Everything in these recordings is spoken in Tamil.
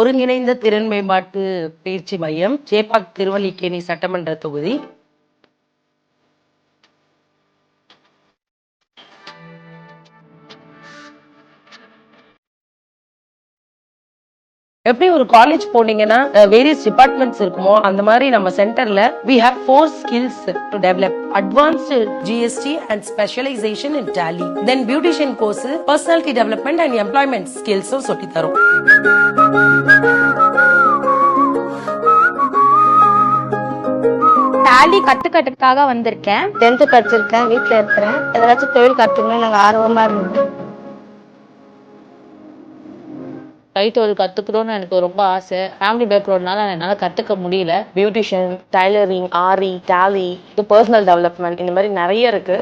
ஒருங்கிணைந்த திறன் மேம்பாட்டு பயிற்சி மையம் சேப்பாக் திருவல்லிக்கேணி சட்டமன்ற தொகுதி. எப்படி ஒரு காலேஜ் போனீங்கன்னா வேரியஸ் டிபார்ட்மெண்ட்ஸ் இருக்குமோ அந்த மாதிரி நம்ம சென்டர்ல we have four skills to develop advanced GST and specialisation in Tally then beautician course personality development and employment ஸ்கில்ஸும் சொல்லி தரும். டேலி கத்துக்கிறதுக்காக வந்திருக்கேன். டென்த்து படிச்சிருக்கேன் வீட்டில் இருக்கிறேன். ஏதாச்சும் தொழில் கற்றுக்கணும்னு எனக்கு ஆர்வமாக இருந்தது. கைத்தொழில் கற்றுக்கணும்னு எனக்கு ரொம்ப ஆசை. ஃபேமிலி பேக்ரவுண்ட்னால என்னால் கற்றுக்க முடியல. பியூட்டிஷியன் டைலரிங் ஆரி டேலி இது பர்சனல் டெவலப்மெண்ட் இந்த மாதிரி நிறைய இருக்கு.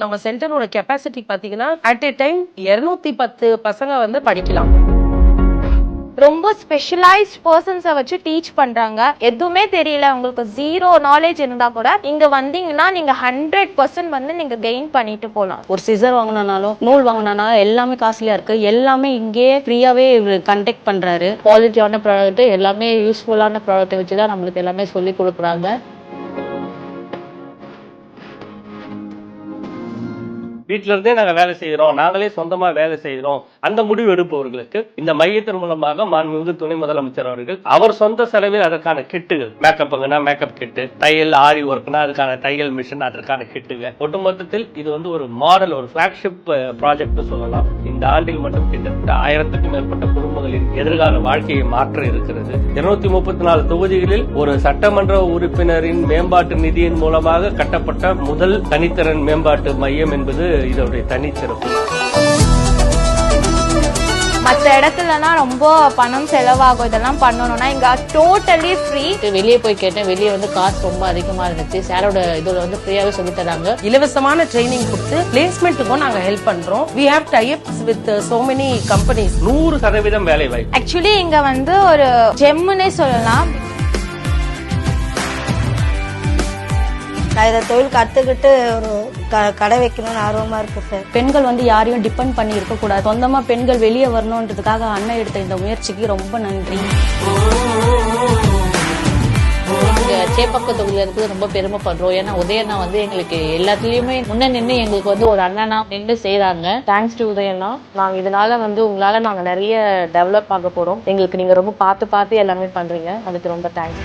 நம்ம சென்டரோட கெப்பாசிட்டி பார்த்தீங்கன்னா அட் எ டைம் இருநூத்தி பத்து பசங்க வந்து படிக்கலாம். ரொம்ப ஸ்பெஷலைஸ் பர்சன்ஸை வச்சு டீச் பண்ணுறாங்க எதுவுமே தெரியல. உங்களுக்கு ஜீரோ நாலேஜ் இருந்தால் கூட இங்கே வந்தீங்கன்னா நீங்கள் ஹண்ட்ரட் பர்சன்ட் வந்து நீங்கள் கெயின் பண்ணிட்டு போகலாம் ஒரு சிசர் வாங்கினாலும் நூல் வாங்கினாலும் எல்லாமே காஸ்ட்லியாக இருக்குது எல்லாமே இங்கேயே ஃப்ரீயாவே கண்டக்ட் பண்ணுறாரு குவாலிட்டியான ப்ராடக்ட் எல்லாமே யூஸ்ஃபுல்லான ப்ராடக்ட்டை வச்சு தான் நம்மளுக்கு எல்லாமே சொல்லி கொடுக்குறாங்க. வீட்டில இருந்தே நாங்க வேலை செய்கிறோம் நாங்களே சொந்தமா வேலை செய்கிறோம் அந்த முடிவு எடுப்பவர்களுக்கு இந்த மையத்தின் மூலமாக மாண்புமிகு துணை முதலமைச்சர் அவர்கள் அவர் சொந்த செலவில் அதற்கான கிட்டுகள் மேக்கப்புங்கன்னா மேக்கப் கிட்டு தையல் ஆரி ஒர்க்னா அதுக்கான தையல் மிஷின் அதற்கான கிட்டுகள் ஒட்டுமொத்தத்தில் இது வந்து ஒரு மாடல் ஒரு ஃபிளாக்ஷிப் ப்ராஜெக்ட் சொல்லலாம். இந்த ஆண்டில் மட்டும் கிட்டத்தட்ட ஆயிரத்துக்கும் மேற்பட்ட குடும்பங்களின் எதிர்கால வாழ்க்கையை மாற்ற இருக்கிறது. இருநூத்தி முப்பத்தி நாலு தொகுதிகளில் ஒரு சட்டமன்ற உறுப்பினரின் மேம்பாட்டு நிதியின் மூலமாக கட்டப்பட்ட முதல் தனித்திறன் மேம்பாட்டு மையம் என்பது இதோடைய தனிச்சிறப்பு. மற்ற இடத்துலலாம் ரொம்ப பணம் செலவாகும். இதெல்லாம் பண்ணணும்னா இங்க டோட்டலி ஃப்ரீ வெளியே போய் கேட்டேன். வெளியே வந்து காசு ரொம்ப அதிகமாக இருந்துச்சு. சாரோட இதில் வந்து ஃப்ரீயாகவே சொல்லி தராங்க. இலவசமான ட்ரைனிங் கொடுத்து பிளேஸ்மெண்ட்டுக்கும் நாங்க ஹெல்ப் பண்றோம். We have types with so many companies நூறு சதவீதம் வேலை வாய்ப்பு. ஆக்சுவலி இங்க வந்து ஒரு ஜெம்முன்னே சொல்லலாம். நான் இதை தொழில் கற்றுக்கிட்டு ஒரு க கடை வைக்கணும்னு ஆர்வமாக இருக்கு சார் பெண்கள் வந்து யாரையும் டிபெண்ட் பண்ணி இருக்க கூடாது. சொந்தமா பெண்கள் வெளியே வரணுன்றதுக்காக அண்ணன் எடுத்த இந்த முயற்சிக்கு ரொம்ப நன்றி. இங்க சேப்பாக்க தொகுதியில் இருக்கிறது ரொம்ப பெருமைப்படுறோம். ஏன்னா உதயண்ணா வந்து எங்களுக்கு எல்லாத்துலேயுமே முன்ன நின்று எங்களுக்கு வந்து ஒரு அண்ணனா நின்று செய்கிறாங்க தேங்க்ஸ் டு உதயண்ணா. நாங்க இதனால வந்து உங்களால நாங்க நிறைய டெவலப் ஆக போறோம். எங்களுக்கு நீங்க ரொம்ப பார்த்து பார்த்து எல்லாமே பண்றீங்க. அதுக்கு ரொம்ப தேங்க்ஸ்